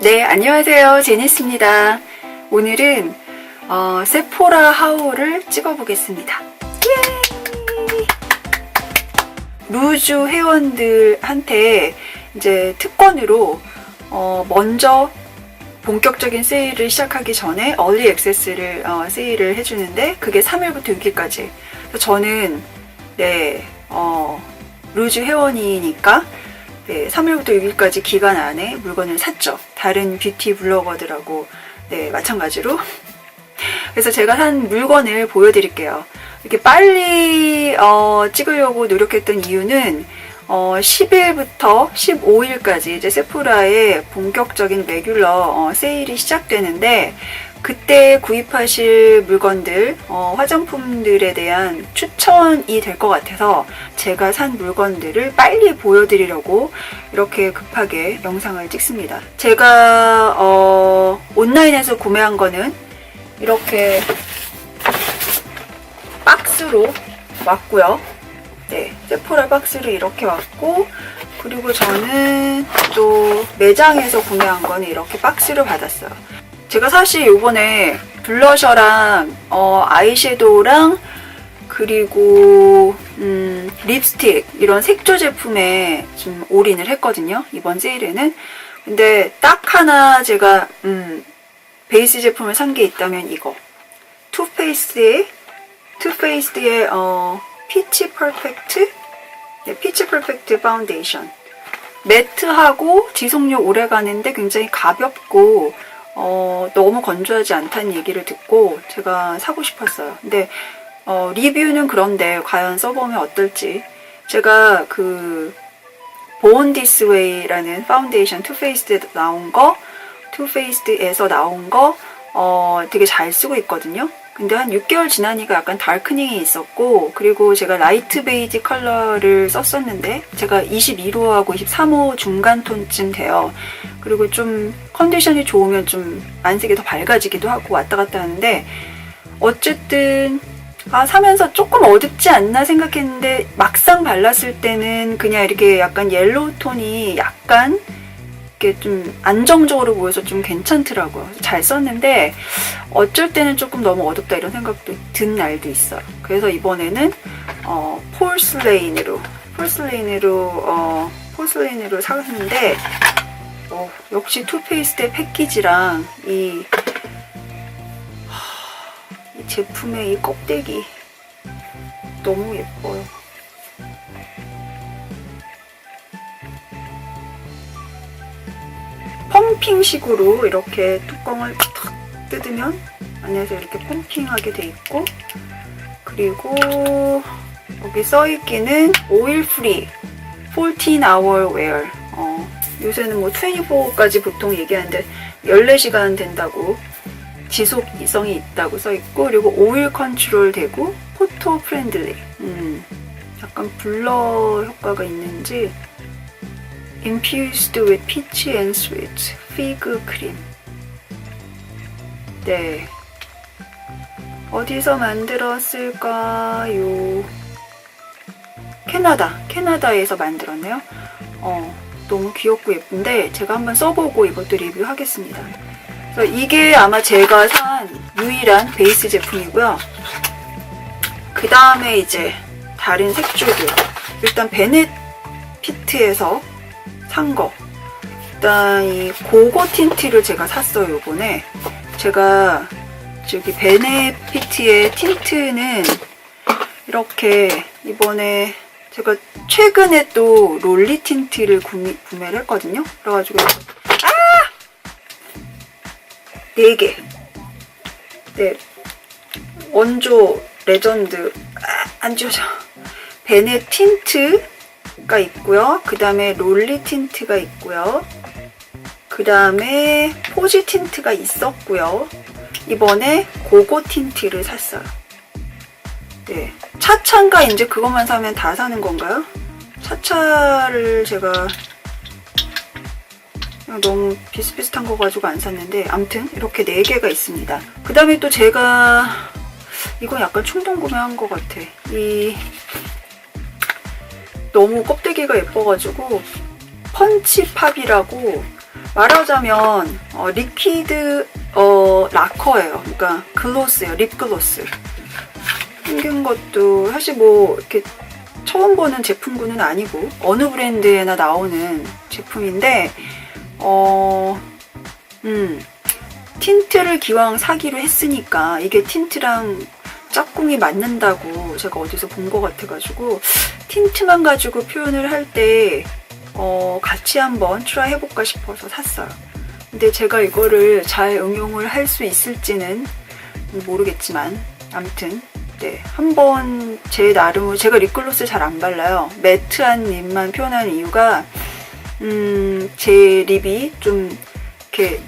네, 안녕하세요. 제니스입니다. 오늘은 어, 세포라 하울을 찍어보겠습니다. 예! 루즈 회원들한테 이제 특권으로 어, 먼저 본격적인 세일을 시작하기 전에 얼리 액세스를 어, 세일을 해주는데 그게 3일부터 6일까지. 그래서 저는 네, 어, 루즈 회원이니까 네, 3일부터 6일까지 기간 안에 물건을 샀죠. 다른 뷰티 블로거들하고 네, 마찬가지로. 그래서 제가 산 물건을 보여드릴게요. 이렇게 빨리 어, 찍으려고 노력했던 이유는 어, 10일부터 15일까지 이제 세프라의 본격적인 레귤러 어, 세일이 시작되는데 그때 구입하실 물건들, 어, 화장품들에 대한 추천이 될 것 같아서 제가 산 물건들을 빨리 보여드리려고 이렇게 급하게 영상을 찍습니다. 제가 어, 온라인에서 구매한 거는 이렇게 박스로 왔고요. 네, 세포라 박스로 이렇게 왔고 그리고 저는 또 매장에서 구매한 거는 이렇게 박스로 받았어요. 제가 사실 요번에 블러셔랑 어, 아이섀도우랑 그리고 음, 립스틱 이런 색조 제품에 좀 올인을 했거든요. 이번 세일에는. 근데 딱 하나 제가 음, 베이스 제품을 산 게 있다면 이거. 투페이스의 투페이스의 어, 피치 퍼펙트 네, 피치 퍼펙트 파운데이션. 매트하고 지속력 오래 가는데 굉장히 가볍고 어, 너무 건조하지 않다는 얘기를 듣고 제가 사고 싶었어요. 근데 어, 리뷰는 그런데 과연 써보면 어떨지. 제가 그 This Way라는 파운데이션 투페이스에 나온 거, 투페이스에서 나온 거 어, 되게 잘 쓰고 있거든요. 근데 한 6개월 지나니까 약간 달크닝이 있었고 그리고 제가 라이트 베이지 컬러를 썼었는데 제가 22호하고 23호 중간 톤쯤 돼요. 그리고 좀 컨디션이 좋으면 좀 안색이 더 밝아지기도 하고 왔다 갔다 하는데 어쨌든 아 사면서 조금 어둡지 않나 생각했는데 막상 발랐을 때는 그냥 이렇게 약간 옐로우 톤이 약간 이렇게 좀 안정적으로 보여서 좀 괜찮더라고요. 잘 썼는데 어쩔 때는 조금 너무 어둡다 이런 생각도 든 날도 있어요. 그래서 이번에는 어, 폴슬레인으로 폴슬레인으로 어, 폴슬레인으로 샀는데 어, 역시 투페이스의 패키지랑 이, 하, 이 제품의 이 껍데기 너무 예뻐요. 펌핑식으로 이렇게 뚜껑을 탁 뜯으면 안에서 이렇게 펌핑하게 돼 있고 그리고 여기 써있기는 오일 프리 14 hour wear. 어, 요새는 뭐 24까지 보통 얘기하는데 14시간 된다고 지속 이성이 있다고 써있고 그리고 오일 컨트롤 되고 포토 프렌들리. 음, 약간 블러 효과가 있는지 infused with peach and sweet fig cream 네 어디서 만들었을까요? 캐나다 캐나다에서 만들었네요 어, 너무 귀엽고 예쁜데 제가 한번 써보고 이것도 리뷰하겠습니다. 그래서 이게 아마 제가 산 유일한 베이스 제품이고요. 그 다음에 이제 다른 색조들 일단 베네피트에서 산 거. 일단 이 고고 틴트를 제가 샀어요 요번에. 제가 저기 베네피트의 틴트는 이렇게 이번에 제가 최근에 또 롤리 틴트를 구매, 구매를 했거든요. 그래가지고 아! 네 개. 네. 원조 레전드 아, 안 지워져. 베네 틴트 가 있고요. 그 다음에 롤리 틴트가 있고요. 그 다음에 포지 틴트가 있었고요. 이번에 고고 틴트를 샀어요. 네. 차차인가 이제 그것만 사면 다 사는 건가요? 차차를 제가 너무 비슷비슷한 거 가지고 안 샀는데 아무튼 이렇게 4개가 있습니다. 그 다음에 또 제가 이건 약간 충동 구매한 것 같아. 이 너무 껍데기가 예뻐가지고 펀치팝이라고 말하자면 어, 리퀴드 어, 라커예요. 그러니까 글로스예요. 립글로스. 생긴 것도 사실 뭐 이렇게 처음 보는 제품군은 아니고 어느 브랜드에나 나오는 제품인데 어, 음, 틴트를 기왕 사기로 했으니까 이게 틴트랑 짝꿍이 맞는다고 제가 어디서 본 것 같아가지고 틴트만 가지고 표현을 할때 어, 같이 한번 트라이 해볼까 싶어서 샀어요. 근데 제가 이거를 잘 응용을 할 수 있을지는 모르겠지만 아무튼 네 한번 제 나름으로 제가 립글로스 잘 안 발라요. 매트한 립만 표현하는 이유가 음, 제 립이 좀 이렇게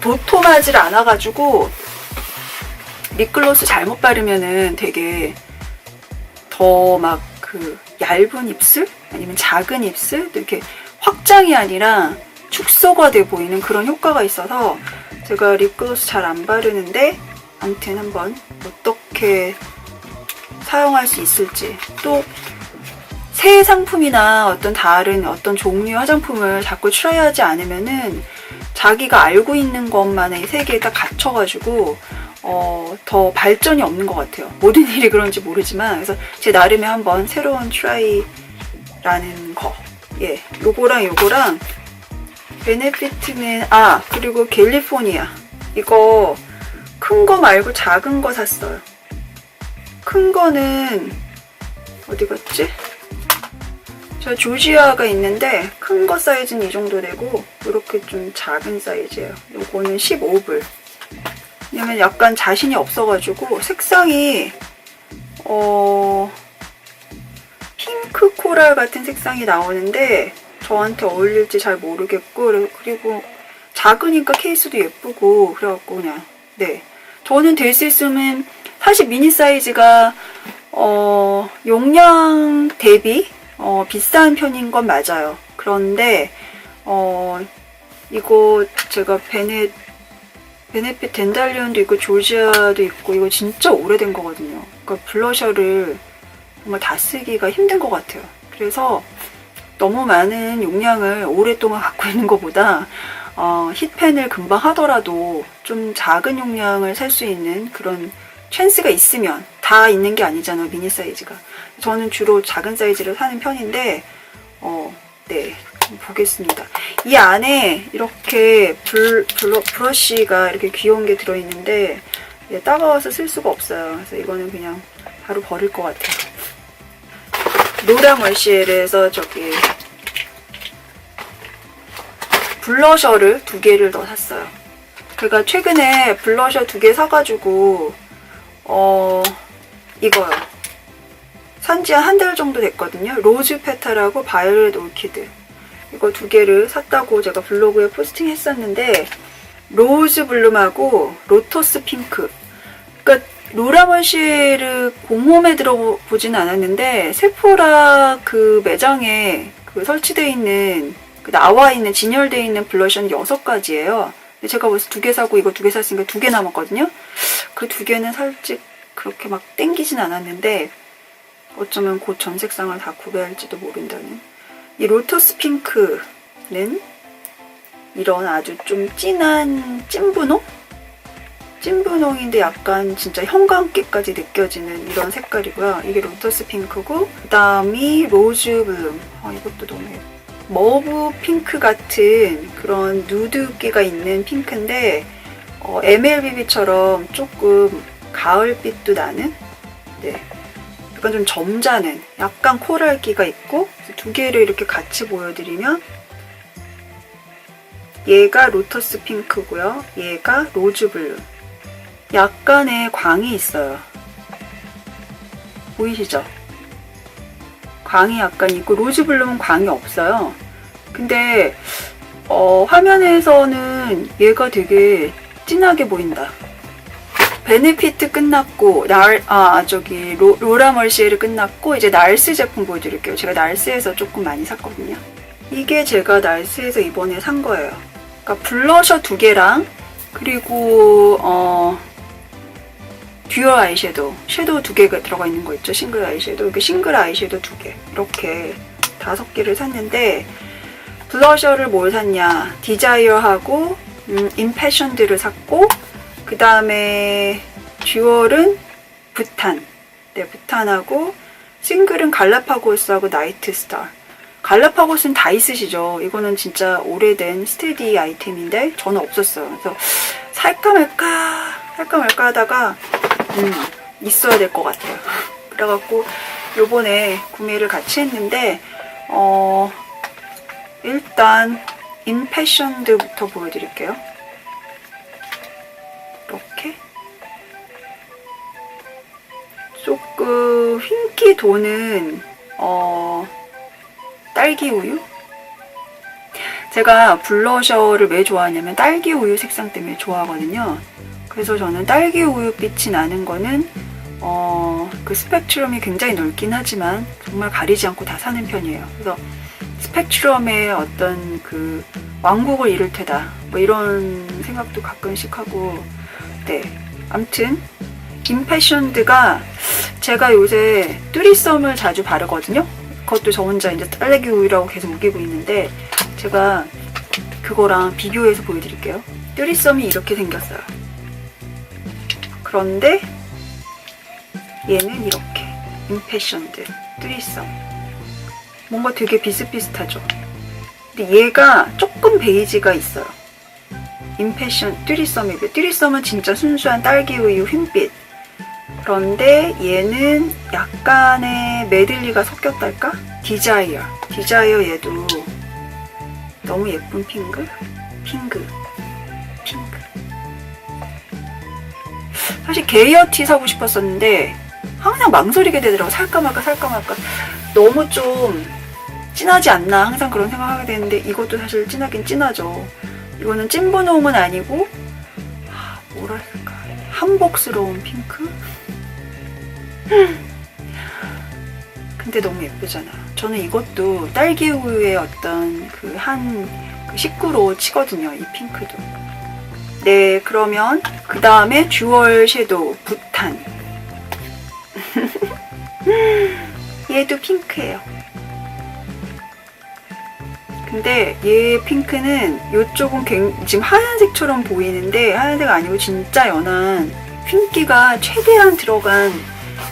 도톰하질 않아가지고 립글로스 잘못 바르면은 되게 더 막 그 얇은 입술? 아니면 작은 입술? 이렇게 확장이 아니라 축소가 돼 보이는 그런 효과가 있어서 제가 립글로스 잘 안 바르는데 아무튼 한번 어떻게 사용할 수 있을지 또 새 상품이나 어떤 다른 어떤 종류의 화장품을 자꾸 트라이하지 않으면은 자기가 알고 있는 것만의 세계에 딱 갇혀가지고 어, 더 발전이 없는 것 같아요. 모든 일이 그런지 모르지만 그래서 제 나름의 한번 새로운 트라이라는 거. 예, 요거랑 요거랑 베네피트는 아 그리고 캘리포니아 이거 큰 거 말고 작은 거 샀어요. 큰 거는 어디 갔지? 저 조지아가 있는데 큰 거 사이즈는 이 정도 되고 이렇게 좀 작은 사이즈예요. 요거는 15불. 왜냐면 약간 자신이 없어가지고 색상이 어 핑크 코랄 같은 색상이 나오는데 저한테 어울릴지 잘 모르겠고 그리고 작으니까 케이스도 예쁘고 그래갖고 그냥 네. 저는 될 수 있으면 사실 미니 사이즈가 어 용량 대비 어 비싼 편인 건 맞아요. 그런데 어 이거 제가 베네 베네핏 덴달리온도 있고 조지아도 있고 이거 진짜 오래된 거거든요. 그러니까 블러셔를 정말 다 쓰기가 힘든 것 같아요. 그래서 너무 많은 용량을 오랫동안 갖고 있는 것보다 어, 힛펜을 금방 하더라도 좀 작은 용량을 살 수 있는 그런 찬스가 있으면 다 있는 게 아니잖아요 미니 사이즈가 저는 주로 작은 사이즈를 사는 편인데 어, 네 보겠습니다. 이 안에 이렇게 불, 블러, 브러쉬가 이렇게 귀여운 게 들어있는데 따가워서 쓸 수가 없어요. 그래서 이거는 그냥 바로 버릴 것 같아요. 노랑 월시엘에서 저기 블러셔를 두 개를 더 샀어요. 제가 최근에 블러셔 두 개 사가지고 어 이거요. 산지 한 달 정도 됐거든요. 로즈 페탈하고 바이올렛 올키드. 이거 두 개를 샀다고 제가 블로그에 포스팅 했었는데 로즈 블룸하고 로터스 핑크 그러니까 로라멀시에를 공홈에 들어보지는 않았는데 세포라 그 매장에 그 설치되어 있는 그 나와 있는 진열되어 있는 블러셔는 여섯 가지예요. 근데 제가 벌써 두 개 사고 이거 두 개 샀으니까 두 개 남았거든요. 그 두 개는 솔직 그렇게 막 땡기진 않았는데 어쩌면 곧 전 색상을 다 구매할지도 모른다는 이 로터스 핑크는 이런 아주 좀 진한 찐분홍? 찐분홍인데 약간 진짜 형광기까지 느껴지는 이런 색깔이고요. 이게 로터스 핑크고 그 다음이 로즈 블룸. 아 이것도 너무 예뻐. 머브 핑크 같은 그런 누드기가 있는 핑크인데 어, MLBB처럼 조금 가을빛도 나는 네, 약간 좀 점잖은 약간 코랄기가 있고 두 개를 이렇게 같이 보여드리면 얘가 로터스 핑크고요. 얘가 로즈 블루. 약간의 광이 있어요. 보이시죠? 광이 약간 있고 로즈 블루는 광이 없어요. 근데 어, 화면에서는 얘가 되게 진하게 보인다. 베네피트 끝났고 날, 아 저기 로, 로라 멀시에를 끝났고 이제 날스 제품 보여드릴게요. 제가 날스에서 조금 많이 샀거든요. 이게 제가 날스에서 이번에 산 거예요. 그러니까 블러셔 두 개랑 그리고 어 듀얼 아이섀도우 섀도우 두 개가 들어가 있는 거 있죠 싱글 아이섀도우 이렇게 싱글 아이섀도우 두 개 이렇게 다섯 개를 샀는데 블러셔를 뭘 샀냐? 디자이어하고 음, 임패션드를 샀고 그 다음에 듀얼은 부탄. 네, 부탄하고 싱글은 갈라파고스하고 나이트스타. 갈라파고스는 다 있으시죠? 이거는 진짜 오래된 스테디 아이템인데 저는 없었어요. 그래서 살까 말까 살까 말까 하다가 음, 있어야 될 것 같아요. 그래갖고 요번에 구매를 같이 했는데 어 일단 인패션드부터 보여드릴게요. 조금 흰기 도는 어 딸기 우유? 제가 블러셔를 왜 좋아하냐면 딸기 우유 색상 때문에 좋아하거든요. 그래서 저는 딸기 우유 빛이 나는 거는 어, 그 스펙트럼이 굉장히 넓긴 하지만 정말 가리지 않고 다 사는 편이에요. 그래서 스펙트럼의 어떤 그 왕국을 이룰 테다. 뭐 이런 생각도 가끔씩 하고, 네. 암튼, 임패션드가 제가 요새 뚜리썸을 자주 바르거든요. 그것도 저 혼자 이제 딸기 우유라고 계속 우기고 있는데, 제가 그거랑 비교해서 보여드릴게요. 뚜리썸이 이렇게 생겼어요. 그런데 얘는 이렇게 임패션드 뚜리썸 뭔가 되게 비슷비슷하죠 근데 얘가 조금 베이지가 있어요 임패션 뚜리썸이 그 뚜리썸은 진짜 순수한 딸기 우유 흰빛 그런데 얘는 약간의 메들리가 섞였달까? 디자이어. 디자이어 얘도 너무 예쁜 핑크 핑크 핑크 사실 게이어티 사고 싶었었는데 항상 망설이게 되더라고. 살까 말까 살까 말까. 너무 좀 진하지 않나 항상 그런 생각하게 되는데 이것도 사실 진하긴 진하죠. 이거는 찐분홍은 아니고 아, 뭐랄까. 한복스러운 핑크 근데 너무 예쁘잖아. 저는 이것도 딸기 우유의 어떤 그 한 식구로 치거든요 이 핑크도. 네 그러면 그 다음에 듀얼 섀도우 부탄. 얘도 핑크예요. 근데 얘 핑크는 이쪽은 굉- 지금 하얀색처럼 보이는데 하얀색 아니고 진짜 연한 흰기가 최대한 들어간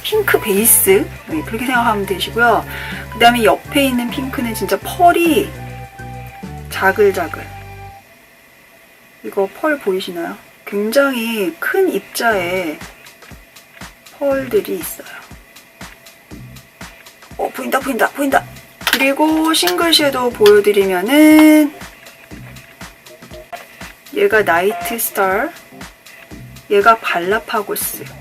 핑크 베이스 네, 그렇게 생각하면 되시고요. 그 다음에 옆에 있는 핑크는 진짜 펄이 자글자글 이거 펄 보이시나요? 굉장히 큰 입자에 펄들이 있어요. 어, 보인다, 보인다, 보인다. 그리고 싱글 섀도우 보여드리면은 얘가 나이트 스타, 얘가 발라파고스.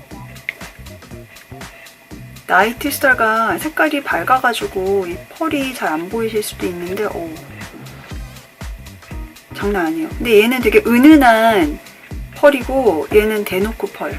나이트 스타가 색깔이 밝아가지고 이 펄이 잘 안 보이실 수도 있는데, 오, 장난 아니에요. 근데 얘는 되게 은은한 펄이고 얘는 대놓고 펄.